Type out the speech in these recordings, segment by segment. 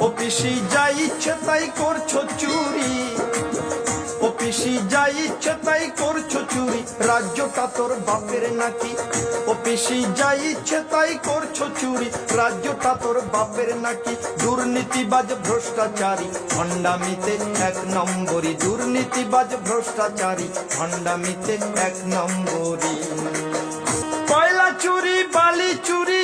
ও পিসি যা ইচ্ছে তাই করছ চুরি। ও পিসি যা ইচ্ছে তাই করছ চুরি। রাজ্যটা তোর বাপের নাকি? ও পিসি যা ইচ্ছে তাই করছ চুরি। রাজ্যটা তোর বাপের নাকি? দুর্নীতিবাজ ভ্রষ্টাচারী। ভণ্ডামিতে এক নম্বরই। দুর্নীতিবাজ ভ্রষ্টাচারী। ভণ্ডামিতে এক নম্বরই। কয়লা চুরি, বালি চুরি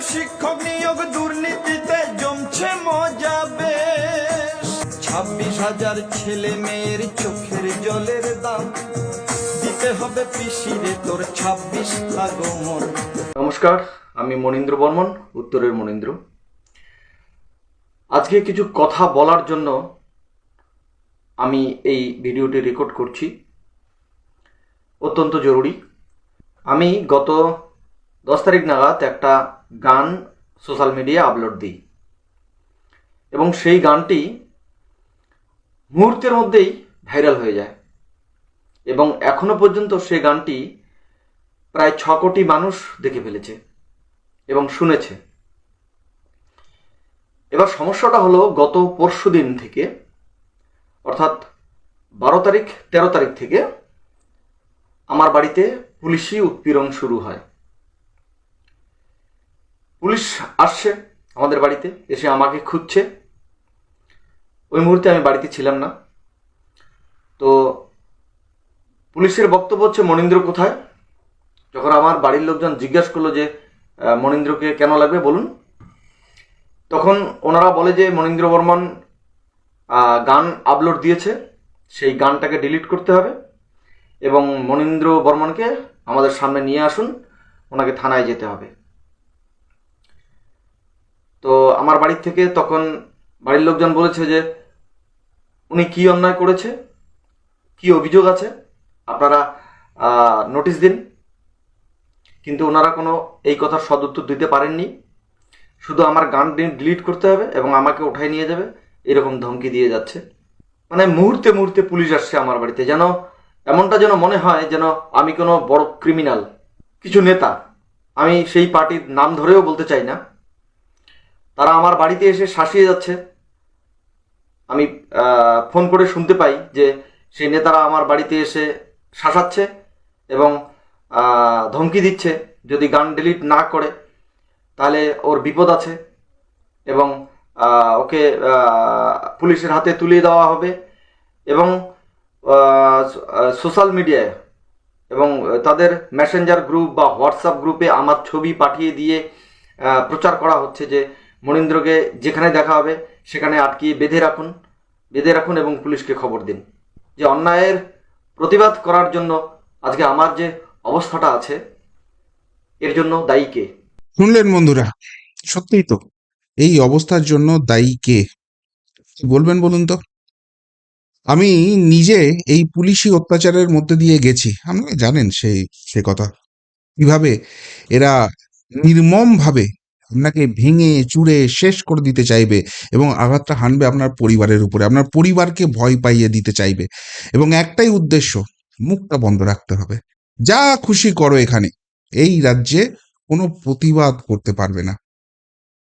শিক্ষক নিয়োগ দুর্নীতিতে জমছে মজা বেশ। ছাব্বিশ হাজার ছেলে মেয়ের চোখের জলের দাম। দিতে হবে পিসিরে তোর ছাব্বিশ আগমন। নমস্কার, আমি মনীন্দ্র বর্মন, উত্তরের মনীন্দ্র। আজকে কিছু কথা বলার জন্য আমি এই ভিডিওটি রেকর্ড করছি। অত্যন্ত জরুরি। আমি গত দশ তারিখ নাগাদ একটা গান সোশ্যাল মিডিয়ায় আপলোড দিই। এবং সেই গানটি মুহূর্তের মধ্যেই ভাইরাল হয়ে যায়। এবং এখনও পর্যন্ত সেই গানটি প্রায় ছ কোটি মানুষ দেখে ফেলেছে এবং শুনেছে। এবার সমস্যাটা হলো গত পরশু দিন থেকে, অর্থাৎ বারো তারিখ, তেরো তারিখ থেকে আমার বাড়িতে পুলিশি উৎপীড়ন শুরু হয়। পুলিশ আসছে আমাদের বাড়িতে, এসে আমাকে খুঁজছে। ওই মুহূর্তে আমি বাড়িতে ছিলাম না। তো পুলিশের বক্তব্য হচ্ছে, মনীন্দ্র কোথায়? যখন আমার বাড়ির লোকজন জিজ্ঞাসা করল যে মনীন্দ্রকে কেন লাগবে, বলুন। তখন ওনারা বলে যে, মনীন্দ্র বর্মন গান আপলোড দিয়েছে, সেই গানটাকে ডিলিট করতে হবে এবং মনীন্দ্র বর্মনকে আমাদের সামনে নিয়ে আসুন, ওনাকে থানায় যেতে হবে। তো আমার বাড়ির থেকে তখন বাড়ির লোকজন বলেছে যে, উনি কি অন্যায় করেছে? কি অভিযোগ আছে? আপনারা নোটিশ দিন। কিন্তু ওনারা কোনো এই কথার সদুত্তর দিতে পারেননি। শুধু আমার গান ডিলিট করতে হবে এবং আমাকে উঠাই নিয়ে যাবে, এরকম ধমকি দিয়ে যাচ্ছে। মানে মুহূর্তে মুহূর্তে পুলিশ আসছে আমার বাড়িতে। যেন এমনটা যেন মনে হয় যেন আমি কোনো বড় ক্রিমিনাল কিছু নেতা। আমি সেই পার্টির নাম ধরেও বলতে চাই না। তারা আমার বাড়িতে এসে শাসিয়ে যাচ্ছে। আমি ফোন করে শুনতে পাই যে সেই নেতারা আমার বাড়িতে এসে শাসাচ্ছে এবং ধমকি দিচ্ছে যদি গান ডিলিট না করে, তাহলে ওর বিপদ আছে এবং ওকে পুলিশের হাতে তুলে দেওয়া হবে এবং সোশ্যাল মিডিয়ায় এবং তাদের মেসেঞ্জার গ্রুপ বা হোয়াটসঅ্যাপ গ্রুপে আমার ছবি পাঠিয়ে দিয়ে প্রচার করা হচ্ছে যে মনীন্দ্রকে যেখানে দেখা হবে, সেখানে আটকিয়ে বেঁধে রাখুন বেঁধে রাখুন এবং পুলিশকে খবর দিন। যে অন্যায়ের প্রতিবাদ করার জন্য আজকে আমার যে অবস্থাটা আছে, এর জন্য দায়ী কে? শুনলেন বন্ধুরা, সত্যিই তো, এই অবস্থার জন্য দায়ী কে? বলবেন বলুন তো? আমি নিজে এই পুলিশি অত্যাচারের মধ্যে দিয়ে গেছি। আপনারা জানেন সেই সে কথা। কীভাবে এরা নির্মম ভাবে আপনাকে ভেঙে চুড়ে শেষ করে দিতে চাইবে এবং আঘাতটা হানবে আপনার পরিবারের উপরে। আপনার পরিবারকে ভয় পাইয়ে দিতে চাইবে। এবং একটাই উদ্দেশ্য, মুখটা বন্ধ রাখতে হবে। যা খুশি করো এখানে। এই রাজ্যে কোনো প্রতিবাদ করতে পারবে না।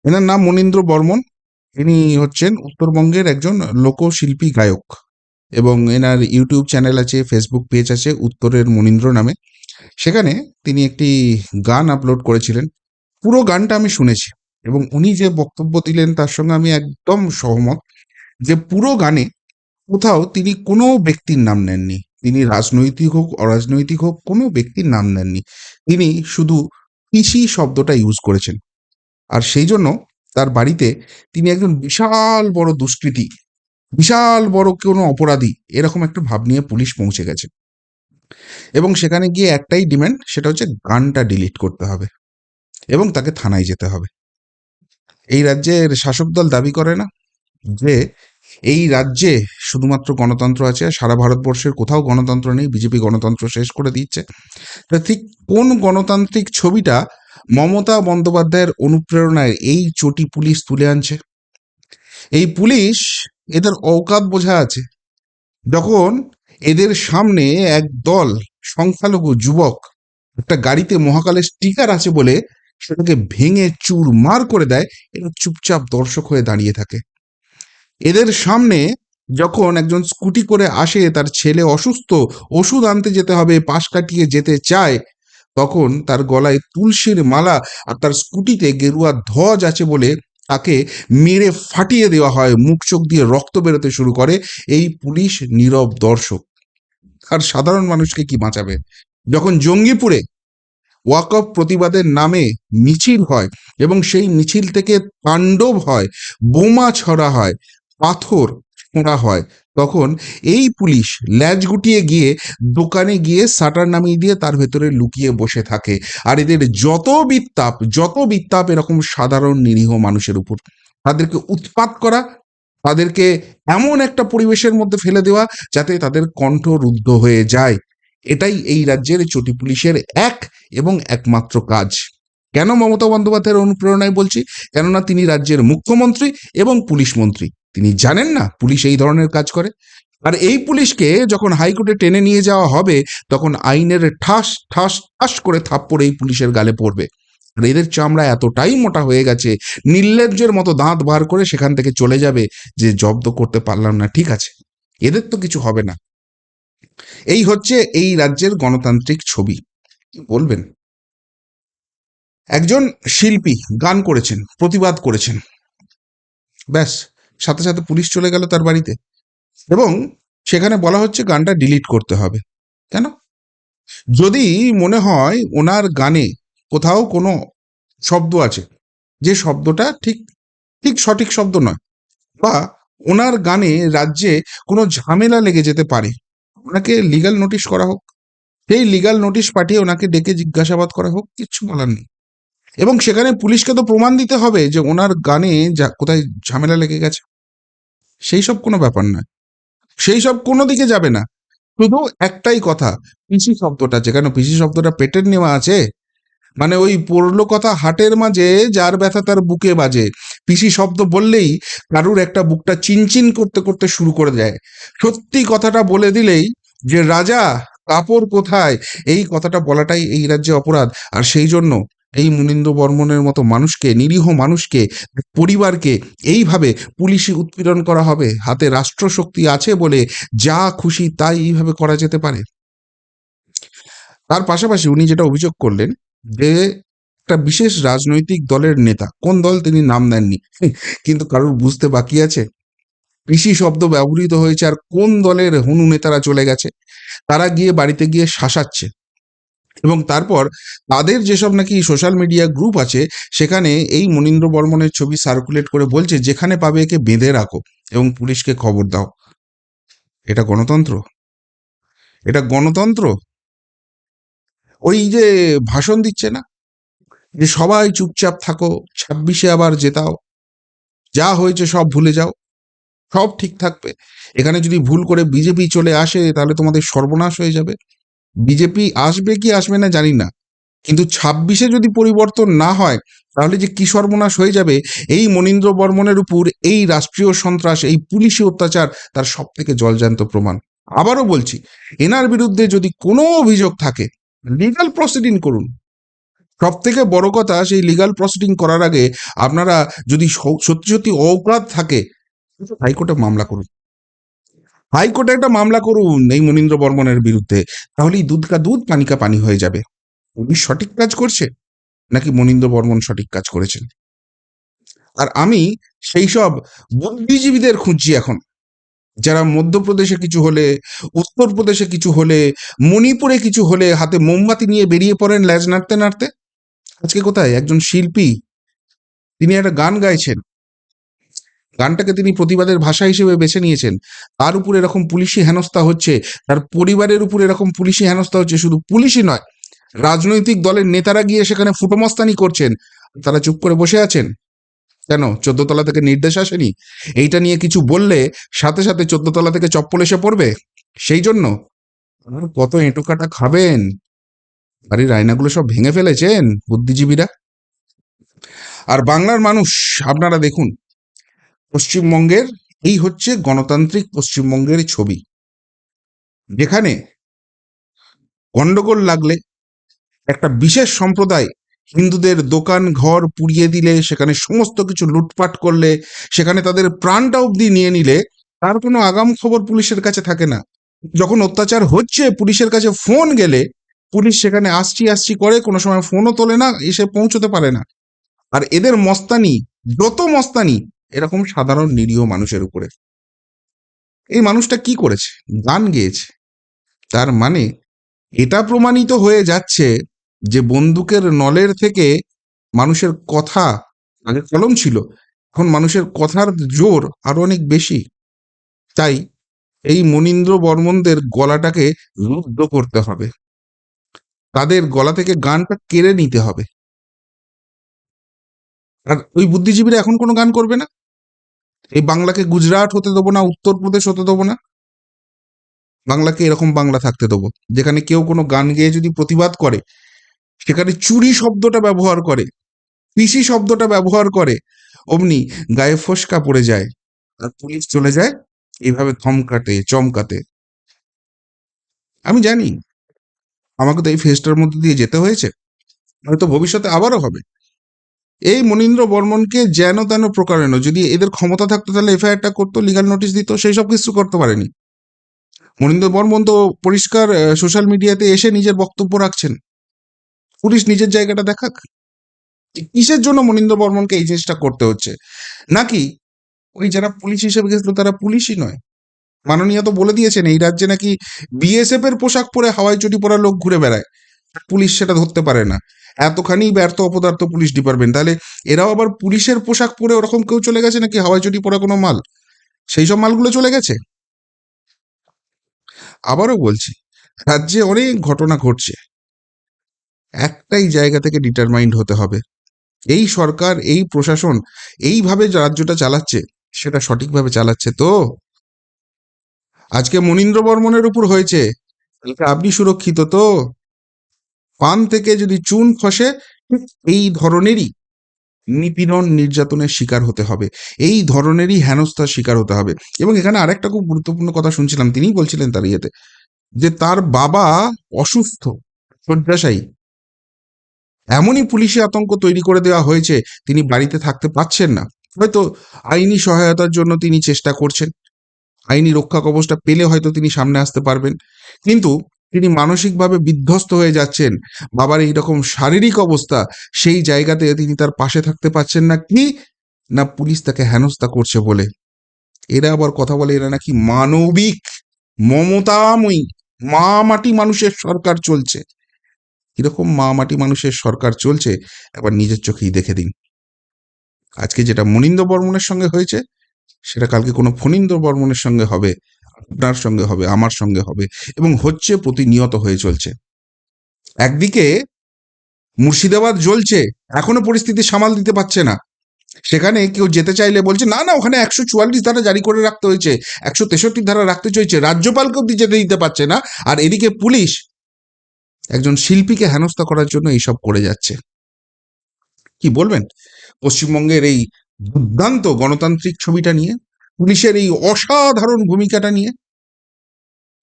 এনার নাম মনীন্দ্র বর্মন। ইনি হচ্ছেন উত্তরবঙ্গের একজন লোকশিল্পী গায়ক এবং এনার ইউটিউব চ্যানেল আছে, ফেসবুক পেজ আছে, উত্তরের মনীন্দ্র নামে। সেখানে তিনি একটি গান আপলোড করেছিলেন। পুরো গানটা আমি শুনেছি এবং উনি যে বক্তব্য দিলেন তার সঙ্গে আমি একদম সহমত যে পুরো গানে কোথাও তিনি কোনো ব্যক্তির নাম নেননি। তিনি রাজনৈতিক হোক, অরাজনৈতিক হোক, কোনো ব্যক্তির নাম নেননি। তিনি শুধু পিসি শব্দটা ইউজ করেছেন। আর সেই জন্য তার বাড়িতে তিনি একজন বিশাল বড় দুষ্কৃতী, বিশাল বড় কোনো অপরাধী এরকম একটা ভাব নিয়ে পুলিশ পৌঁছে গেছে। এবং সেখানে গিয়ে একটাই ডিম্যান্ড সেটা হচ্ছে গানটা ডিলিট করতে হবে। এবং তাকে থানায় যেতে হবে। এই রাজ্যের শাসক দল দাবি করে না যে এই রাজ্যে শুধুমাত্র গণতন্ত্র আছে আর সারা ভারতবর্ষের কোথাও গণতন্ত্র নেই, বিজেপি গণতন্ত্র শেষ করে দিচ্ছে। তা ঠিক কোন গণতান্ত্রিক ছবিটা মমতা বন্দ্যোপাধ্যায়ের অনুপ্রেরণায় এই চটি পুলিশ তুলে আনছে? এই পুলিশ এদের অকাত বোঝা আছে। যখন এদের সামনে এক দল সংখ্যালঘু যুবক একটা গাড়িতে মহাকালের স্টিকার আছে বলে সেটাকে ভেঙে চুরমার করে দেয়, এরা চুপচাপ দর্শক হয়ে দাঁড়িয়ে থাকে। এদের সামনে যখন একজন স্কুটি করে আসে, তার ছেলে অসুস্থ, ওষুধ আনতে যেতে হবে, পাশ কাটিয়ে যেতে চায়, তখন তার গলায় তুলসীর মালা আর তার স্কুটিতে গেরুয়া ধ্বজ আছে বলে তাকে মেরে ফাটিয়ে দেওয়া হয়, মুখ চোখ দিয়ে রক্ত বেরোতে শুরু করে। এই পুলিশ নীরব দর্শক। আর সাধারণ মানুষকে কি বাঁচাবে? যখন জঙ্গিপুরে ওয়াকফ প্রতিবাদের নামে মিছিল হয় এবং সেই মিছিল থেকে তাণ্ডব হয়, বোমা ছড়া হয়, পাথর ছোঁড়া হয়। তখন এই পুলিশ ল্যাজ গুটিয়ে গিয়ে দোকানে গিয়ে শাটার নামিয়ে দিয়ে তার ভেতরে লুকিয়ে বসে থাকে। আর এদের যত বিত্তাপ যত বিত্তাপ এরকম সাধারণ নিরীহ মানুষের উপর, তাদেরকে উৎপাত করা, তাদেরকে এমন একটা পরিবেশের মধ্যে ফেলে দেওয়া যাতে তাদের কণ্ঠ রুদ্ধ হয়ে যায়। এটাই এই রাজ্যের চটি পুলিশের এক এবং একমাত্র কাজ। কেন মমতা বন্দ্যোপাধ্যায়ের অনুপ্রেরণায় বলছি? কেননা তিনি রাজ্যের মুখ্যমন্ত্রী এবং পুলিশ মন্ত্রী। তিনি জানেন না পুলিশ এই ধরনের কাজ করে। আর এই পুলিশকে যখন হাইকোর্টে টেনে নিয়ে যাওয়া হবে, তখন আইনের ঠাস ঠাস ঠাস করে থাপ্পড় এই পুলিশের গালে পড়বে। আর এদের চামড়া এতটাই মোটা হয়ে গেছে, নির্লজ্জের মতো দাঁত বার করে সেখান থেকে চলে যাবে যে জব্দ করতে পারলাম না, ঠিক আছে। এদের তো কিছু হবে না। এই হচ্ছে এই রাজ্যের গণতান্ত্রিক ছবি। কি বলবেন? একজন শিল্পী গান করেছেন, প্রতিবাদ করেছেন। ব্যাস, সাথে সাথে পুলিশ চলে গেল তার বাড়িতে। এবং সেখানে বলা হচ্ছে গানটা ডিলিট করতে হবে। কেন? যদি মনে হয় ওনার গানে কোথাও কোনো শব্দ আছে, যে শব্দটা ঠিক ঠিক সঠিক শব্দ নয়, বা ওনার গানে রাজ্যে কোনো ঝামেলা লেগে যেতে পারে ওনাকে লিগাল নোটিশ করা হোক। সেই লিগাল নোটিশ পাঠিয়ে ওনাকে ডেকে জিজ্ঞাসাবাদ করা হোক, কিচ্ছু বলার নেই। এবং সেখানে পুলিশকে তো প্রমাণ দিতে হবে যে ওনার গানে যা, কোথায় ঝামেলা লেগে গেছে। সেই সব কোনো ব্যাপার নয়। সেই সব কোনো দিকে যাবে না। শুধু একটাই কথা, পিসি শব্দটা, যেখানে পিসি শব্দটা পেটের নেওয়া আছে মানে ওই পড়ল কথা হাটের মাঝে, যার ব্যথা তার বুকে বাজে। পিসি শব্দ বললেই কারুর একটা বুকটা চিনচিন করতে করতে শুরু করে দেয়। সত্যি কথাটা বলে দিলেই যে, রাজা, কাপড় কোথায়? এই কথাটা বলাটাই এই রাজ্যে অপরাধ। আর সেই জন্য এই মুনিন্দ্র বর্মনের মতো মানুষকে, নিরীহ মানুষকে, পরিবারকে এইভাবে পুলিশি উৎপীড়ন করা হবে? হাতে রাষ্ট্রশক্তি আছে বলে যা খুশি তাই এইভাবে করা যেতে পারে? তার পাশাপাশি উনি যেটা অভিযোগ করলেন যে একটা বিশেষ রাজনৈতিক দলের নেতা, কোন দল তিনি নাম দেননি? কিন্তু কারোর বুঝতে বাকি আছে? কৃষি শব্দ ব্যবহৃত হয়েছে আর কোন দলের হনু নেতারা চলে গেছে? তারা গিয়ে বাড়িতে গিয়ে শাসাচ্ছে। এবং তারপর তাদের যেসব নাকি সোশ্যাল মিডিয়া গ্রুপ আছে, সেখানে এই মনীন্দ্র বর্মনের ছবি সার্কুলেট করে বলছে, যেখানে পাবে একে বেঁধে রাখো এবং পুলিশকে খবর দাও। এটা গণতন্ত্র? এটা গণতন্ত্র? ওই যে ভাষণ দিচ্ছে না? যে সবাই চুপচাপ থাকো, ছাব্বিশে আবার জেতাও। যা হয়েছে সব ভুলে যাও। সব ঠিক থাকবে। এখানে যদি ভুল করে বিজেপি চলে আসে, তাহলে তোমাদের সর্বনাশ হয়ে যাবে। বিজেপি আসবে কি আসবে না জানি না। কিন্তু ছাব্বিশে যদি পরিবর্তন না হয়, তাহলে যে কি সর্বনাশ হয়ে যাবে, এই মনীন্দ্র বর্মনের উপর এই রাষ্ট্রীয় সন্ত্রাস, এই পুলিশি অত্যাচার, তার সব থেকে জলজান্ত প্রমাণ। আবারও বলছি, এনার বিরুদ্ধে যদি কোনো অভিযোগ থাকে লিগাল প্রসিডিং করুন। সব থেকে বড় কথা সেই লিগাল প্রসিডিং করার আগে আপনারা যদি সত্যি সত্যি অপরাধ থাকে, হাইকোর্টে মামলা করুন। হাইকোর্টে একটা মামলা করুন এই মনীন্দ্র বর্মনের বিরুদ্ধে, তাহলেই দুধ কা দুধ, পানি কা পানি হয়ে যাবে। উনি সঠিক কাজ করছে, নাকি মনীন্দ্র বর্মন সঠিক কাজ করেছেন? আর আমি সেই সব বুদ্ধিজীবীদের খুঁজছি এখন। যারা মধ্যপ্রদেশে কিছু হলে, উত্তরপ্রদেশে কিছু হলে, মণিপুরে কিছু হলে হাতে মোমবাতি নিয়ে বেরিয়ে পড়েন ল্যাজ নাড়তে? নাড়তে আজকে কোথায়? একজন শিল্পী। তিনি একটা গান গাইছেন। গানটাকে তিনি প্রতিবাদের ভাষা হিসেবে বেছে নিয়েছেন। তার উপর এরকম পুলিশি হেনস্থা হচ্ছে, তার পরিবারের উপর এরকম পুলিশি হেনস্থা হচ্ছে, শুধু পুলিশই নয়, রাজনৈতিক দলের নেতারা গিয়ে সেখানে ফুটোমস্তানি করছেন। তারা চুপ করে বসে আছেন। কেন? চোদ্দ তলা থেকে নির্দেশ আসেনি? এইটা নিয়ে কিছু বললে সাথে সাথে চোদ্দ তলা থেকে চপ্পল এসে পড়বে? সেই জন্য? কত এঁটো কাটা খাবেন? বাড়ির আয়নাগুলো সব ভেঙে ফেলেছেন বুদ্ধিজীবীরা? আর বাংলার মানুষ, আপনারা দেখুন, পশ্চিমবঙ্গের, এই হচ্ছে গণতান্ত্রিক পশ্চিমবঙ্গের ছবি। যেখানে গন্ডগোল লাগলে একটা বিশেষ সম্প্রদায় হিন্দুদের দোকান ঘর পুড়িয়ে দিলে, সেখানে সমস্ত কিছু লুটপাট করলে, সেখানে তাদের প্রাণটা অবধি নিয়ে নিলে, তার কোনো আগাম খবর পুলিশের কাছে থাকে না। যখন অত্যাচার হচ্ছে, পুলিশের কাছে ফোন গেলে, পুলিশ সেখানে আসছি আসছি করে কোনো সময় ফোনও তোলে না, এসে পৌঁছতে পারে না। আর এদের মস্তানি, যত মস্তানি, এরকম সাধারণ নিরীহ মানুষের উপরে। এই মানুষটা কি করেছে? গান গেয়েছে। তার মানে এটা প্রমাণিত হয়ে যাচ্ছে যে বন্দুকের নলের থেকে মানুষের কথা, আগে কলম ছিল, এখন মানুষের কথার জোর আরও অনেক বেশি। তাই এই মনীন্দ্র বর্মনদের গলাটাকে রুদ্ধ করতে হবে। তাদের গলা থেকে গানটা কেড়ে নিতে হবে। আর ওই বুদ্ধিজীবীরা এখন কোনো গান করবে না? এই বাংলাকে গুজরাট হতে দেবো না, উত্তরপ্রদেশ হতে দেবো না? বাংলাকে এরকম বাংলা থাকতে দেবো, যেখানে কেউ কোনো গান গেয়ে যদি প্রতিবাদ করে সেখানে চুরি শব্দটা ব্যবহার করে, পিসি শব্দটা ব্যবহার করে, অমনি গায়ে ফসকা পড়ে যায় আর পুলিশ চলে যায় এইভাবে থমকাতে, চমকাতে। আমি জানি, আমাকে তো এই ফেস্টার মধ্যে দিয়ে যেতে হয়েছে, হয়তো ভবিষ্যতে আবারও হবে। এই মনীন্দ্র বর্মনকে যেন তেন প্রকারেণ যদি এদের ক্ষমতা থাকতো তাহলে এফআইআরটা করতো লিগাল নোটিশ দিত, সেই সব কিছু করতে পারেনি। মনীন্দ্র বর্মন তো পরিষ্কার সোশ্যাল মিডিয়াতে এসে নিজের বক্তব্য রাখছেন। পুলিশ নিজের জায়গাটা দেখাক। কিসের জন্য মনীন্দ্র বর্মনকে এই চেষ্টা করতে হচ্ছে? নাকি ওই যারা পুলিশ হিসেবে গেছিল তারা পুলিশই নয়? মাননীয় তো বলে দিয়েছেন, এই রাজ্যে নাকি বিএসএফ এর পোশাক পরে হাওয়াই চটি পরা লোক ঘুরে বেড়ায়। পুলিশ সেটা ধরতে পারে না। এতখানি ব্যর্থ অপদার্থ পুলিশ ডিপার্টমেন্ট। তাহলে এরাও আবার পুলিশের পোশাক পরে ওরকম কেউ চলে গেছে নাকি হাওয়াই চটি পরা কোনো মাল? সেই সব মালগুলো চলে গেছে? আবারও বলছি, রাজ্যে অনেক ঘটনা ঘটছে। একটাই জায়গা থেকে ডিটারমাইন্ড হতে হবে। এই সরকার, এই প্রশাসন এইভাবে রাজ্যটা চালাচ্ছে, সেটা সঠিকভাবে চালাচ্ছে তো? আজকে মনীন্দ্র বর্মনের উপর হয়েছে আপনি সুরক্ষিত তো? পান থেকে যদি চুন খসে এই ধরনেরই নিপীড়ন নির্যাতনের শিকার হতে হবে। এই ধরনেরই হেনস্থার শিকার হতে হবে। এবং এখানে আরেকটা খুব গুরুত্বপূর্ণ কথা শুনছিলাম, তিনিই বলছিলেন তার ইয়েতে, যে তার বাবা অসুস্থ, শয্যাশায়ী। এমনই পুলিশি আতঙ্ক তৈরি করে দেওয়া হয়েছে, তিনি বাড়িতে থাকতে পাচ্ছেন না। হয়তো আইনি সহায়তার জন্য তিনি চেষ্টা করছেন। আইনি রক্ষা কবচটা পেলে হয়তো তিনি সামনে আসতে পারবেন। কিন্তু তিনি মানসিকভাবে বিধ্বস্ত হয়ে যাচ্ছেন। বাবার এইরকম শারীরিক অবস্থা, সেই জায়গাতে তিনি তার পাশে থাকতে পারছেন না কি? না পুলিশ তাকে হেনস্থা করছে বলে। এরা আবার কথা বলে, এরা নাকি মানবিক, মমতাময়ী, মা মাটি মানুষের সরকার চলছে। কীরকম মা মাটি মানুষের সরকার চলছে, একবার নিজের চোখেই দেখে দিন। আজকে যেটা মনীন্দ্র বর্মনের সঙ্গে হয়েছে, সেটা কালকে কোনো ফণীন্দ্র বর্মনের সঙ্গে হবে, আপনার সঙ্গে হবে, আমার সঙ্গে হবে, এবং হচ্ছে প্রতিনিয়ত হয়ে চলছে। একদিকে মুর্শিদাবাদ জ্বলছে, এখনও পরিস্থিতি সামাল দিতে পারছে না। সেখানে কেউ যেতে চাইলে বলছে, না না, ওখানে একশো চুয়াল্লিশ ধারা জারি করে রাখতে হয়েছে, একশো তেষট্টি ধারা রাখতে চাইছে রাজ্যপালকেও যেতে দিতে পারছে না। আর এদিকে পুলিশ একজন শিল্পীকে হেনস্থা করার জন্য এইসব করে যাচ্ছে। কি বলবেন? পশ্চিমবঙ্গের এই দুর্দান্ত গণতান্ত্রিক ছবিটা নিয়ে, পুলিশের এই অসাধারণ ভূমিকাটা নিয়ে,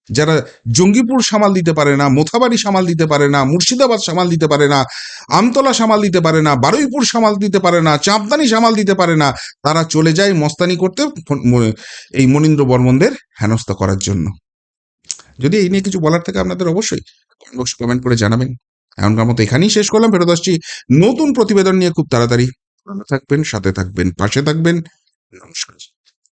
যারা জঙ্গিপুর সামাল দিতে পারে না, মোথাবাড়ি সামাল দিতে পারে না, মুর্শিদাবাদ সামাল দিতে পারে না, আমতলা সামাল দিতে পারে না, বারুইপুর সামাল দিতে পারে না চাঁপদানি সামাল দিতে পারে না, তারা চলে যায় মস্তানি করতে এই মনীন্দ্র বর্মনদের হেনস্থা করার জন্য। যদি এই নিয়ে কিছু বলার থাকে আপনাদের অবশ্যই কমেন্ট বক্সে কমেন্ট করে জানাবেন। এখনকার মতো এখানেই শেষ করলাম। ফেরত আসছি নতুন প্রতিবেদন নিয়ে খুব তাড়াতাড়ি। থাকবেন, সাথে থাকবেন, পাশে থাকবেন। নমস্কার।